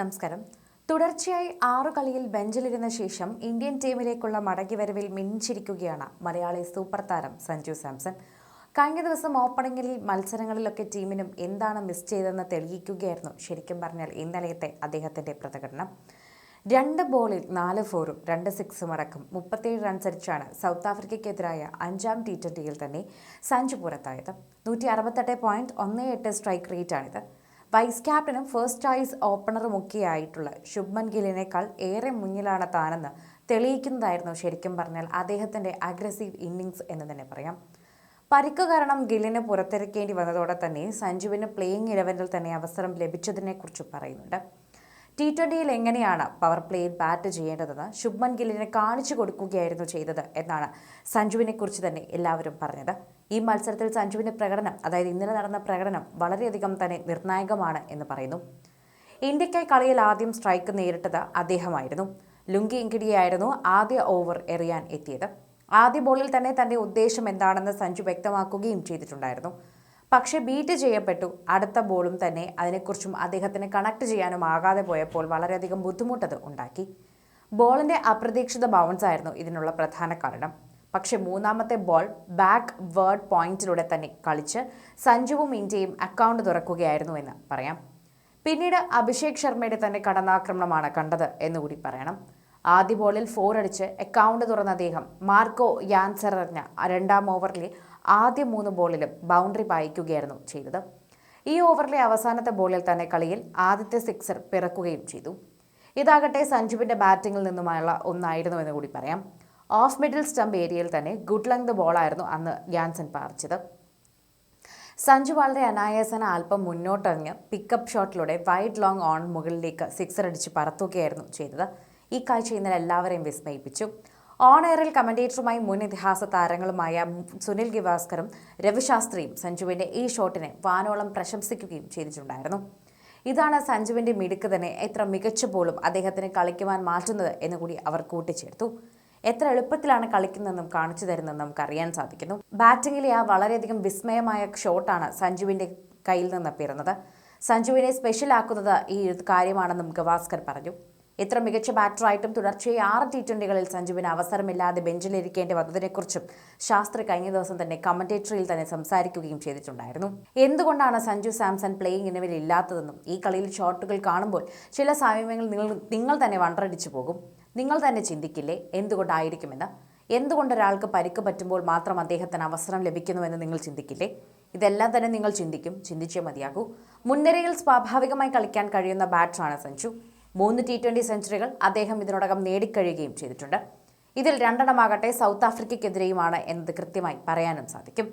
നമസ്കാരം. തുടർച്ചയായി ആറു കളിയിൽ ബെഞ്ചിലിരുന്ന ശേഷം ഇന്ത്യൻ ടീമിലേക്കുള്ള മടങ്ങിവരവിൽ മിഞ്ചിരിക്കുകയാണ് മലയാളി സൂപ്പർ താരം സഞ്ജു സാംസൺ. കഴിഞ്ഞ ദിവസം ഓപ്പണിംഗിൽ മത്സരങ്ങളിലൊക്കെ ടീമിനും എന്താണ് മിസ് ചെയ്തതെന്ന് തെളിയിക്കുകയായിരുന്നു. ശരിക്കും പറഞ്ഞാൽ ഇന്നലത്തെ അദ്ദേഹത്തിന്റെ പ്രകടനം രണ്ട് ബോളിൽ നാല് ഫോറും രണ്ട് സിക്സും അടക്കം മുപ്പത്തേഴ് റൺസ് അടിച്ചാണ് സൗത്ത് ആഫ്രിക്കയ്ക്കെതിരായ അഞ്ചാം ടി ട്വന്റിയിൽ തന്നെ സഞ്ജു പുറത്തായത്. നൂറ്റി അറുപത്തെട്ട് പോയിന്റ് ഒന്ന് എട്ട് സ്ട്രൈക്ക് റേറ്റാണിത് വൈസ് ക്യാപ്റ്റനും ഫസ്റ്റ് ചോയ്സ് ഓപ്പണറും ഒക്കെയായിട്ടുള്ള ശുഭ്മൻ ഗില്ലിനേക്കാൾ ഏറെ മുന്നിലാണ് താനെന്ന് തെളിയിക്കുന്നതായിരുന്നു ശരിക്കും പറഞ്ഞാൽ അദ്ദേഹത്തിന്റെ അഗ്രസീവ് ഇന്നിങ്സ് എന്ന് തന്നെ പറയാം. പരിക്ക് കാരണം ഗില്ലിന് പുറത്തിറക്കേണ്ടി വന്നതോടെ തന്നെ സഞ്ജുവിന് പ്ലേയിങ് ഇലവനിൽ തന്നെ അവസരം ലഭിച്ചതിനെക്കുറിച്ച് പറയുന്നുണ്ട്. ടി ട്വന്റിയിൽ എങ്ങനെയാണ് പവർ പ്ലേയിൽ ബാറ്റ് ചെയ്യേണ്ടതെന്ന് ശുഭ്മൻ ഗില്ലിനെ കാണിച്ചു കൊടുക്കുകയായിരുന്നു ചെയ്തത് എന്നാണ് സഞ്ജുവിനെ കുറിച്ച് തന്നെ എല്ലാവരും പറഞ്ഞത്. ഈ മത്സരത്തിൽ സഞ്ജുവിന്റെ പ്രകടനം അതായത് ഇന്നലെ നടന്ന പ്രകടനം വളരെയധികം തന്നെ നിർണായകമാണ് എന്ന് പറയുന്നു. ഇന്ത്യക്കായി കളിയിൽ ആദ്യം സ്ട്രൈക്ക് നേരിട്ടത് അദ്ദേഹമായിരുന്നു. ലുങ്കി ഇങ്കിഡിയായിരുന്നു ആദ്യ ഓവർ എറിയാൻ എത്തിയത്. ആദ്യ ബോളിൽ തന്നെ തന്റെ ഉദ്ദേശം എന്താണെന്ന് സഞ്ജു വ്യക്തമാക്കുകയും ചെയ്തിട്ടുണ്ടായിരുന്നു. പക്ഷേ ബീറ്റ് ചെയ്യപ്പെട്ടു. അടുത്ത ബോളും തന്നെ അതിനെക്കുറിച്ചും അദ്ദേഹത്തിന് കണക്ട് ചെയ്യാനും ആകാതെ പോയപ്പോൾ വളരെയധികം ബുദ്ധിമുട്ടത് ഉണ്ടാക്കി. ബോളിന്റെ അപ്രതീക്ഷിത ബൗൺസ് ആയിരുന്നു ഇതിനുള്ള പ്രധാന കാരണം. പക്ഷെ മൂന്നാമത്തെ ബോൾ ബാക്ക് വേർഡ് പോയിന്റിലൂടെ തന്നെ കളിച്ച് സഞ്ജുവും ഇന്ത്യയും അക്കൗണ്ട് തുറക്കുകയായിരുന്നു എന്ന് പറയാം. പിന്നീട് അഭിഷേക് ശർമ്മയുടെ തന്നെ കടന്നാക്രമണമാണ് കണ്ടത് എന്നുകൂടി പറയണം. ആദ്യ ബോളിൽ ഫോർ അടിച്ച് അക്കൗണ്ട് തുറന്ന അദ്ദേഹം മാർക്കോ യാൻസർ എറിഞ്ഞ രണ്ടാം ഓവറിലെ ആദ്യ മൂന്ന് ബോളിലും ബൗണ്ടറി പായിക്കുകയായിരുന്നു ചെയ്തത്. ഈ ഓവറിലെ അവസാനത്തെ ബോളിൽ തന്നെ കളിയിൽ ആദ്യത്തെ സിക്സർ പിറക്കുകയും ചെയ്തു. ഇതാകട്ടെ സഞ്ജുവിന്റെ ബാറ്റിങ്ങിൽ നിന്നുമായുള്ള ഒന്നായിരുന്നു എന്ന് കൂടി പറയാം. ഓഫ് മിഡിൽ സ്റ്റംപ് ഏരിയയിൽ തന്നെ ഗുഡ് ലെങ്ത് ബോളായിരുന്നു അന്ന് ഗ്യാൻസൻ പാർച്ചത് സഞ്ജു വളരെ അനായാസന അല്പം മുന്നോട്ടറിഞ്ഞ് പിക്കപ്പ് ഷോട്ടിലൂടെ വൈഡ് ലോങ് ഓൺ മുകളിലേക്ക് സിക്സർ അടിച്ച് പറത്തുകയായിരുന്നു ചെയ്തത്. ഈ കാഴ്ച ഇന്നലെ എല്ലാവരെയും വിസ്മയിപ്പിച്ചു. ഓൺ എയറിൽ കമന്റേറ്ററുമായി മുൻ ഇതിഹാസ താരങ്ങളുമായ സുനിൽ ഗിവാസ്കറും രവിശാസ്ത്രിയും സഞ്ജുവിന്റെ ഈ ഷോട്ടിനെ വാനോളം പ്രശംസിക്കുകയും ചെയ്തിട്ടുണ്ടായിരുന്നു. ഇതാണ് സഞ്ജുവിന്റെ മിടുക്ക് തന്നെ എത്ര മികച്ച പോളും അദ്ദേഹത്തിന് കളിക്കുവാൻ മാറ്റുന്നത് എന്ന് കൂടി അവർ കൂട്ടിച്ചേർത്തു. എത്ര എളുപ്പത്തിലാണ് കളിക്കുന്നതെന്നും കാണിച്ചു തരുന്നതെന്നും നമുക്കറിയാൻ സാധിക്കുന്നു. ബാറ്റിംഗിലെ ആ വളരെയധികം വിസ്മയമായ ഷോട്ടാണ് സഞ്ജുവിന്റെ കയ്യിൽ നിന്ന് പിറന്നത്. സഞ്ജുവിനെ സ്പെഷ്യലാക്കുന്നത് ഈ കാര്യമാണെന്നും ഗവാസ്കർ പറഞ്ഞു. ഇത്ര മികച്ച ബാറ്ററായിട്ടും തുടർച്ചയായി ആറ് ടി ട്വന്റികളിൽ സഞ്ജുവിന് അവസരമില്ലാതെ ബെഞ്ചിലിരിക്കേണ്ടി വന്നതിനെക്കുറിച്ചും ശാസ്ത്രി കഴിഞ്ഞ ദിവസം തന്നെ കമന്റേറ്ററിയിൽ തന്നെ സംസാരിക്കുകയും ചെയ്തിട്ടുണ്ടായിരുന്നു. എന്തുകൊണ്ടാണ് സഞ്ജു സാംസൺ പ്ലേയിങ് ഇനവിൽ ഇല്ലാത്തതെന്നും ഈ കളിയിൽ ഷോട്ടുകൾ കാണുമ്പോൾ ചില സമയങ്ങളിൽ നിങ്ങൾ നിങ്ങൾ തന്നെ വണ്ടടിച്ചു പോകും. നിങ്ങൾ തന്നെ ചിന്തിക്കില്ലേ? എന്തുകൊണ്ടായിരിക്കുമെന്ന്? എന്തുകൊണ്ട് ഒരാൾക്ക് പരിക്ക് പറ്റുമ്പോൾ മാത്രം അദ്ദേഹത്തിന് അവസരം ലഭിക്കുന്നുവെന്ന് നിങ്ങൾ ചിന്തിക്കില്ലേ? ഇതെല്ലാം തന്നെ നിങ്ങൾ ചിന്തിക്കും. ചിന്തിച്ചേ മതിയാകൂ. മുൻനിരയിൽ സ്വാഭാവികമായി കളിക്കാൻ കഴിയുന്ന ബാറ്ററാണ് സഞ്ജു. മൂന്ന് ടി ട്വന്റി സെഞ്ചുറികൾ അദ്ദേഹം ഇതിനോടകം നേടിക്കഴിയുകയും ചെയ്തിട്ടുണ്ട്. ഇതിൽ രണ്ടെണ്ണമാകട്ടെ സൗത്ത് ആഫ്രിക്കയ്ക്കെതിരെയുമാണ് എന്നത് കൃത്യമായി പറയാനും സാധിക്കും.